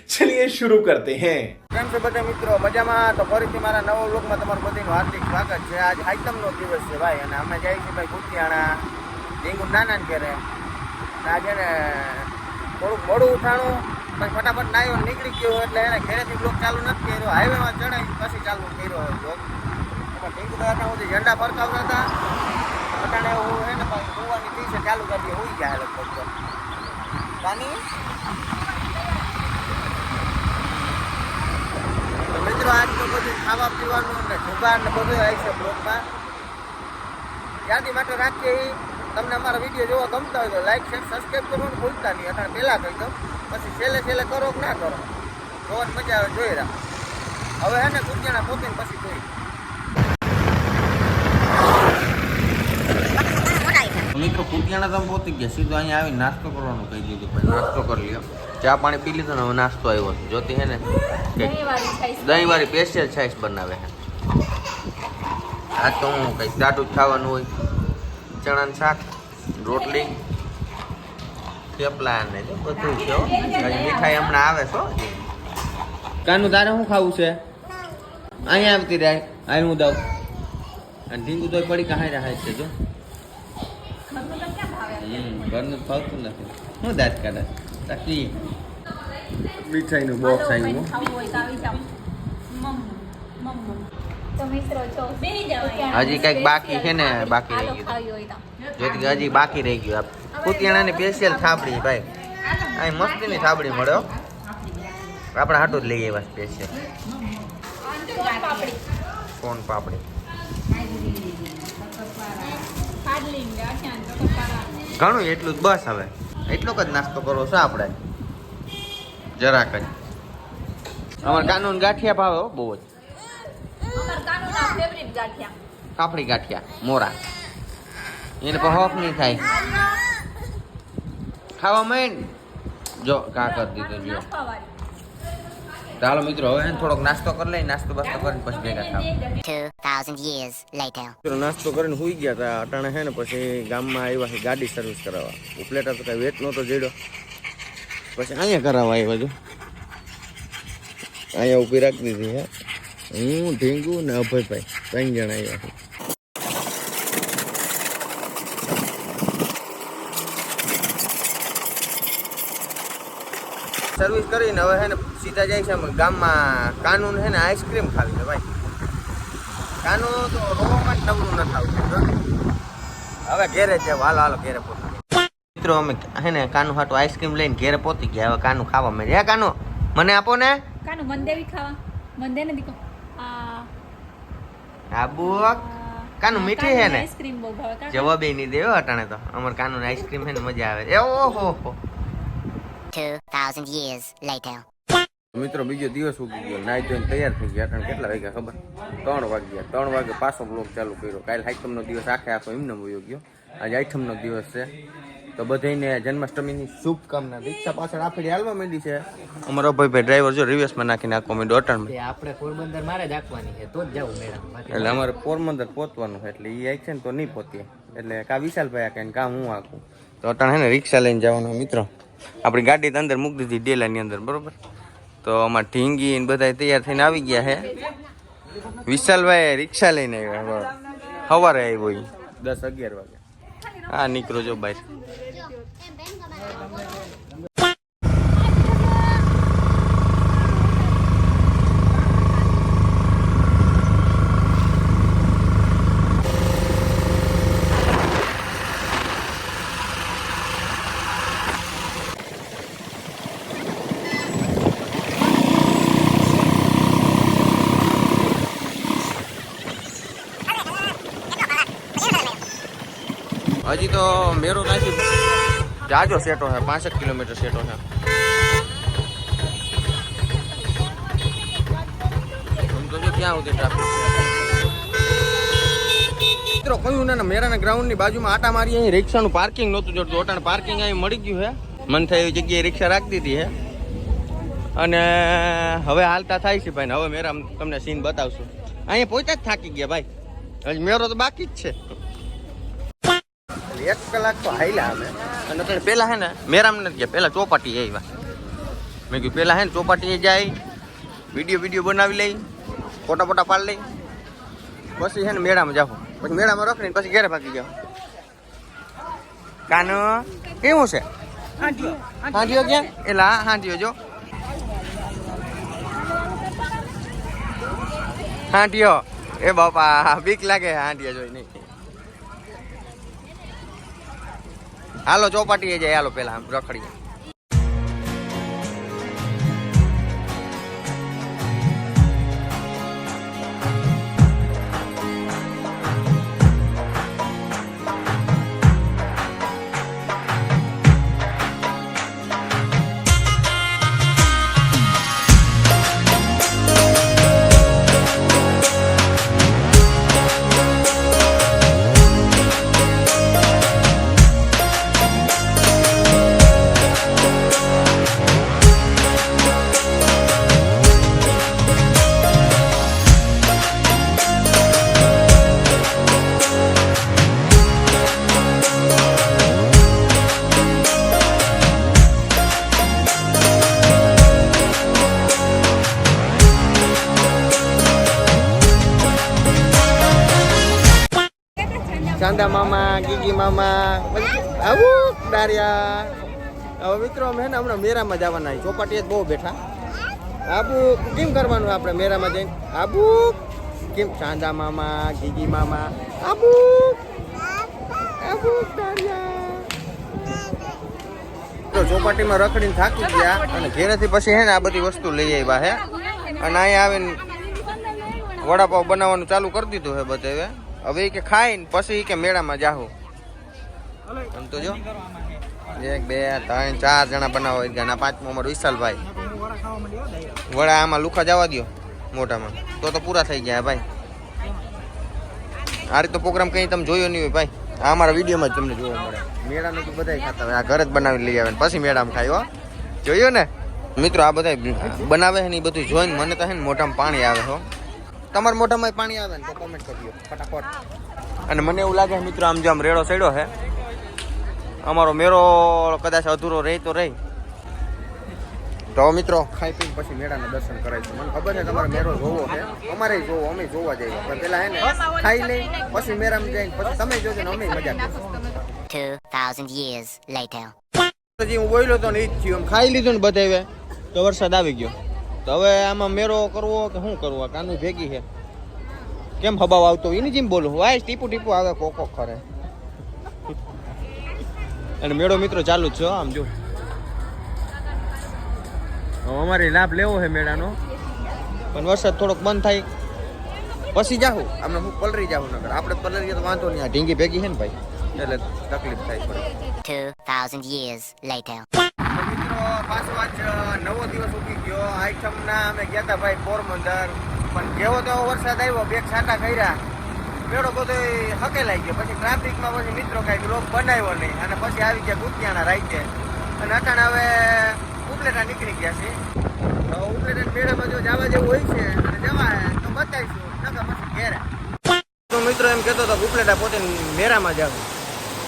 ચલિए શરૂ કરતે હૈ કેમ છો બધા મિત્રો? મજામાં? તો ફરીથી મારા નવા વ્લોગમાં તમારું બધાનું હાર્દિક સ્વાગત છે. આજ આઈટમનો દિવસ છે ભાઈ, અને અમે જાય છે ભાઈ કુતિયાણા ડેંગુ નાના ઘેરે. આજે ને થોડુંક મોડું ઉઠાણું પછી ફટાફટ નાયો નીકળી ગયો એટલે એને ઘરેથી બ્લોક ચાલુ નથી કર્યો. હાઈવેમાં ચડાવી પછી ચાલુ કર્યો હોય બ્લોક એમાં ડેંગુ દાદા હું ઝંડા ફરકાવતા હતા. અટાણે હું એને ભાઈ હોવાની થઈ છે ચાલુ કરી દે હોઈ ગયા લગભગ. પાણી ખાવા પીવાનું અને જુગાર ને બધું આવી છે બ્લોગમાં. યાદી માટે રાખીએ. તમને અમારા વીડિયો જોવા ગમતા હોય તો લાઈક શેર સબસ્ક્રાઈબ કરવાનું ભૂલતા નહીં. અત્યારે પહેલાં કહી દો પછી છેલ્લે છેલ્લે કરો કે ના કરો? જોવાની મજા આવે, જોઈ રાખ. હવે હે ને કુતિયાણા પોતે પછી જોઈ. મિત્રો કુતિયાણા તમે પહોંચી ગયા. સીધો અહીંયા આવી નાસ્તો કરવાનું કહી દીધું ભાઈ નાસ્તો કરી લ્યો. ચા પાણી પી લીધું ને હવે નાસ્તો આવ્યો છે. જોતી હે ને? દહીં વાળી સ્પેશિયલ છાશ બનાવે છે. આ તો હું કંઈક દાટું ખાવાનું હોય. ચણાનું શાક, રોટલી, થેપલા ને બધું છે મીઠાઈ હમણાં આવે છો કાનું, તારે શું ખાવું છે? અહીંયા આવતી રહે. હાલ હું દઉં. અને ઢીંગું તો પડી કાંઈ રહે છે, જો. ઘરનું જ ફાવતું નથી. શું દાંત કાઢે તકલી મીઠાઈનું બોક્સ આવ્યું તો મિત્રો જો હજી કંઈક બાકી છે ને બાકી રહી ગયું. કે હજી બાકી રહી ગયું. કુતિયાણાની સ્પેશિયલ થાબડી ભાઈ. અહીં મસ્તીની થાબડી મળ્યો હો. આપણે હાટું જ લઈ આવ્યા સ્પેશિયલ સોન પાપડી સોન પાપડી ખાડલી ગાંઠિયા ને પકોડા. ઘણું એટલું જ. બસ હવે. એટલો જ નાસ્તો કરવો છે આપણે. જરાક જ. અમાર કાનૂન ગાંઠિયા ભાવે હો બહુ જ. કાપડી ગાંઠિયા મોરા. એને પણ હોફ નહીં થાય. ખાવા માંડ. જો કા કરી દીધું જો. ચાલો મિત્રો હવે થોડોક નાસ્તો કરી લઈ નાસ્તો બાસ્તો કરીને પછી ભેગા થાવ. 2,000 years later. મિત્રો નાસ્તો કરીને સુઈ ગયા હતા અટાણે છે ને પછી ગામમાં આવ્યા છે ગાડી સર્વિસ કરાવવા. ઉપલેટા તો કઈ વેટ નહોતો જેડ્યો પછી અહીંયા કરાવવા આવ્યા છું અહીંયા ઊભી રાખી દીધી હે. હું ઢીંગુ ને અભયભાઈ ત્રણ જણા આવ્યા છે. સર્વિસ કરીને હવે હે ને સીધા જાય છે ગામમાં કાનૂન છે ને આઈસ્ક્રીમ ખાવી છે ભાઈ. કાનૂન તો રોવામાં જ નવરું ન થાવું હવે ઘેરે છે હાલો હાલો ઘેરે પહોંચી. મિત્રો અમે હે ને કાનું હાટું આઈસ્ક્રીમ લઈને ઘેરે પહોંચી ગયા. હવે કાનુ ખાવા મળે હે કાનું? મને આપો ને. કાનુ મંદે બી ખાવા. મંદે ને દીકો આબુ કાનું મીઠી હે ને. આઈસ્ક્રીમ બહુ ભાવે. કાકા. જવાબ નહીં દેવો અટાણે તો. અમાર કાનું આઈસ્ક્રીમ હે ને મજા આવે. એ ઓહો હો. 2,000 years later. મિત્રો બીજો દિવસ ઉગી ગયો. નાઈ ધોઈને તૈયાર થઈ ગયા. કારણ કેટલા વાગ્યા ખબર? ત્રણ વાગ્યા. ત્રણ વાગે પાછો બ્લોક ચાલુ કર્યો. કાલે આઈટમનો દિવસ આખે આખો એમને વયો ગયો. આજે આઈટમનો દિવસ છે. તો બધાને જન્માષ્ટમીની શુભકામના રિક્ષા પાછળ આપણે હાલવા માંડી છે. અમારો ભાઈ ડ્રાઈવર જો રિવર્સમાં નાખીને આખો મેં અટણમાં. આપણે પોરબંદર મારે જ આપવાની છે. તો જ જવું મેડમ એટલે અમારે પોરબંદર પહોંચવાનું છે. એટલે એ આઈ છે ને તો નહીં પહોંચીએ એટલે કા વિશાલભાઈ આ કે કા હું આખું. તો અટાણે હે ને રિક્ષા લઈને જવાનું મિત્રો. આપણી ગાડી અંદર મૂકી દીધી ડેલાની અંદર. બરોબર? તો આમાં ઢીંગી ને બધા તૈયાર થઈને આવી ગયા છે વિશાલભાઈ રિક્ષા લઈને આવ્યા સવારે આવ્યો દસ અગિયાર વાગે. હા નીકળો જો બહાર હજી તો મેરો નાખી જાજો સેટો છે પાંસઠ કિલોમીટર સેટો છે ક્યાં સુધી ટ્રાફિક મિત્રો કહ્યું ને મેરાના ગ્રાઉન્ડની બાજુમાં આટા મારી અહીં રિક્ષાનું પાર્કિંગ નહોતું જોડતું. ઓટાણ પાર્કિંગ અહીં મળી ગયું છે મન થાય એવી જગ્યાએ રિક્ષા રાખતી છે અને હવે હાલતા થાય છે ભાઈ હવે મેરા તમને સીન બતાવશું. અહીંયા પહોંચ્યા જ થાકી ગયા ભાઈ. હજી મેરો તો બાકી જ છે. એક કલાક તો હાલ્યા અમે. અને અત્યારે પેલા હે ને મેરામ નથી ગયા. પેલા ચોપાટી આવ્યા. મેં કીધું પહેલાં હે ને ચોપાટીએ જાય, વીડિયો વીડિયો બનાવી લઈ, ફોટા ફોટા પાડી લઈ. પછી છે ને મેળામાં જાઓ પછી મેળામાં રખડીને પછી ઘેરે ભાગી જાઓ કાનો, કેવું છે? હાંડીઓ ક્યાં? એલા હાંડીઓ જો. હાંડીઓ એ બાપા, બીક લાગે હાંડીઓ જોઈ નહીં હાલો ચોપાટીએ જાય હાલો પેલા રખડીએ. ચાંદા મામા, ગીગી મામા આવું, દારિયા. હવે મિત્રો, અમે ને હમણાં મેરામાં જવાના છીએ. ચોપાટીએ જ બહુ બેઠા. આબુ, કેમ કરવાનું આપણે મેરામાં જઈને? આબુ, કેમ? ચાંદા મામા, ગીગી મામા. આબુ આબુ, દારિયા. તો ચોપાટીમાં રખડીને થાકી ગયા અને ઘેરેથી પછી હે ને આ બધી વસ્તુ લઈ આવ્યા હે. અને અહીંયા આવીને વડાપાવ બનાવવાનું ચાલુ કરી દીધું હે બધે હવે કે ખાઈને પછી કે મેળામાં જાહું. આમ તો જો. એક, બે, ત્રણ, ચાર જણા બનાવો ગાના. પાંચમો અમારો વિશાલભાઈ. વડા આમાં લુખા જવા દ્યો મોટામાં તો તો પૂરા થઈ ગયા ભાઈ. આ રીતનો પ્રોગ્રામ કંઈ તમે જોયો નહીં હોય ભાઈ. આ અમારા વિડીયોમાં જ તમને જોવા મળે. મેળાનું તો બધા ખાતા હોય. આ ઘરે જ બનાવી લઈ આવે પછી મેળામાં ખાય હો. જોયું ને? મિત્રો, આ બધા બનાવે છે ને એ બધું જોઈને મને તો છે ને મોઢામાં પાણી આવે હો. તમારા મોઢામાં પાણી આવે ને તો કોમેન્ટ કરજો ફટાફટ. અને મને એવું લાગે મિત્રો આમ જો આમ રેડો સડ્યો છે. અમારો મેરો કદાચ અધૂરો રહે તો રહી. તો મિત્રો ખાઈ પીને પછી મેળાના દર્શન કરાવીશું. મને ખબર છે તમારે મેળો જોવો છે. અમારે જોવો અમે જોવા જઈએ. પણ પેલા હે ને ખાઈ લઈ પછી મેળામાં જઈને પછી તમે જોજો ને અમે મજા કરીશું 2,000 years later. હજી હું બોલ્યો તો ને ઈ જ થયું. ખાઈ લીધું ને બધા હવે તો વરસાદ આવી ગયો. તો હવે આમાં મેરો કરવો કે શું કરવો? કાનું ભેગી છે. કેમ હબાવ આવતો? એની જેમ બોલું. વાય ટીપુ ટીપુ આવે કોકો ખરે અને મેળો મિત્રો ચાલુ જ છે આમ જો. અમારે લાભ લેવો છે મેળાનો. પણ વરસાદ થોડોક બંધ થાય. પછી જાહું. આમને હું પલરી જાહું નગર આપણે પલરી ગયા તો વાંધો નહીં. આ ઢીંગી ભેગી છે ને ભાઈ? એટલે તકલીફ થાય થોડી 2,000 years later. પાછો આજ નવો દિવસ ઉગી ગયો. આઈટમના અમે ગયા હતા ભાઈ પોરબંદર. પણ જેવો તેવો વરસાદ આવ્યો, બે છાંટા કર્યા. પેડો બધો હકેલાઈ ગયો. પછી ટ્રાફિકમાં પછી મિત્રો કાંઈ બ્લોક બનાવ્યો નહીં. અને પછી આવી ગયા ગુતિયાના રાઈતે. અને અટાણે હવે ઉપલેટા નીકળી ગયા છે ઉપલેટા મેળામાં જો જવા જેવું હોય છે, અને જવા તો બતાવીશું. નકર પછી ઘેરે. તો મિત્રો એમ કહેતો હતો ઉપલેટા પોતે મેળામાં જાવ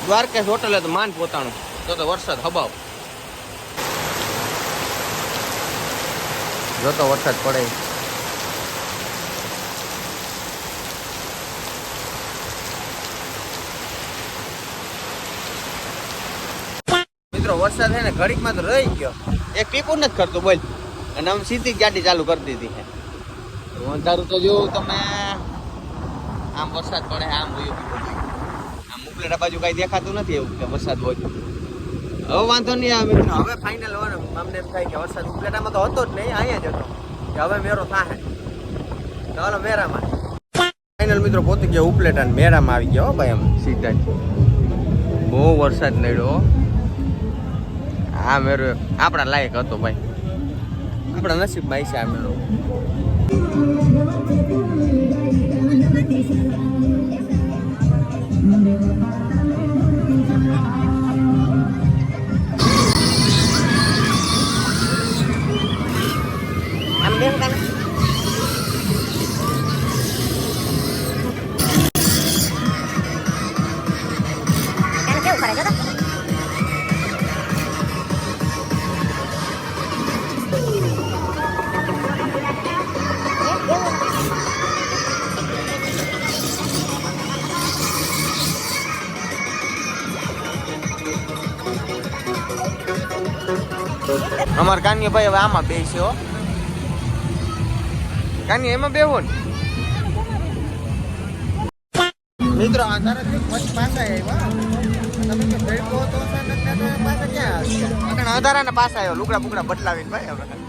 દ્વારકેશ હોટલે તો માન પોતાનું. તો તો વરસાદ હબાવ. જોતો વરસાદ પડે. મિત્રો, વરસાદ છે ને ઘડીકમાં તો રહી ગયો. એક પીપું નથી કરતો બોલ. અને આમ સીધી ગાડી ચાલુ કરી દીધી છે. અંધારું તો જોયું તમે. આમ વરસાદ પડે, આમ હોય આમ ઉપલેટા બાજુ કઈ દેખાતું નથી એવું કે વરસાદ હોય હવે વાંધો નહીં આવે. મિત્રો હવે ફાઇનલ અમને એમ થાય કે વરસાદ ઉપલેટામાં તો હતો જ નહીં અહીંયા જ હતો. કે હવે મેરો થાય ચાલો મેરામાં. ફાઇનલ મિત્રો પોતે ગયા ઉપલેટા ને મેરામાં આવી ગયા ભાઈ આમ સીધા જ. બહુ વરસાદ નડ્યો આ મેરો આપણા લાયક હતો ભાઈ. આપણા નસીબમાં છે આ લેવું કાના અમાર કાન્ય ભાઈ હવે આમાં બેસ્યો. કાન્ય એમાં બેહો ને. મિત્રો આ તારા ફર્સ્ટ પાછા આવ્યા. તમે કે ભેટ તો પાછા ક્યાં અધારા ને પાસા આવ્યો લુગડા બુગડા બદલાવીને ભાઈ હવે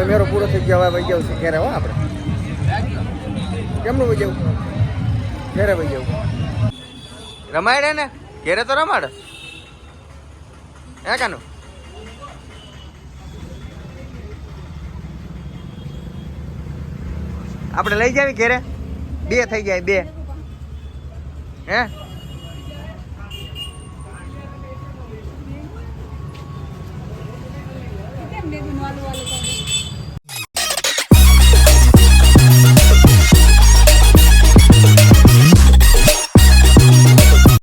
હવે મેરો પૂરો થઈ ગયો, હવે વહી જવું છે. ઘેરે હો આપણે. કેમનું વહી જવું ઘેરે વહી જવું રમાડે ને? ઘેરે તો રમાડ. હે કાનું? આપણે લઈ જાવી ઘેરે? બે થઈ જાય, બે. હે?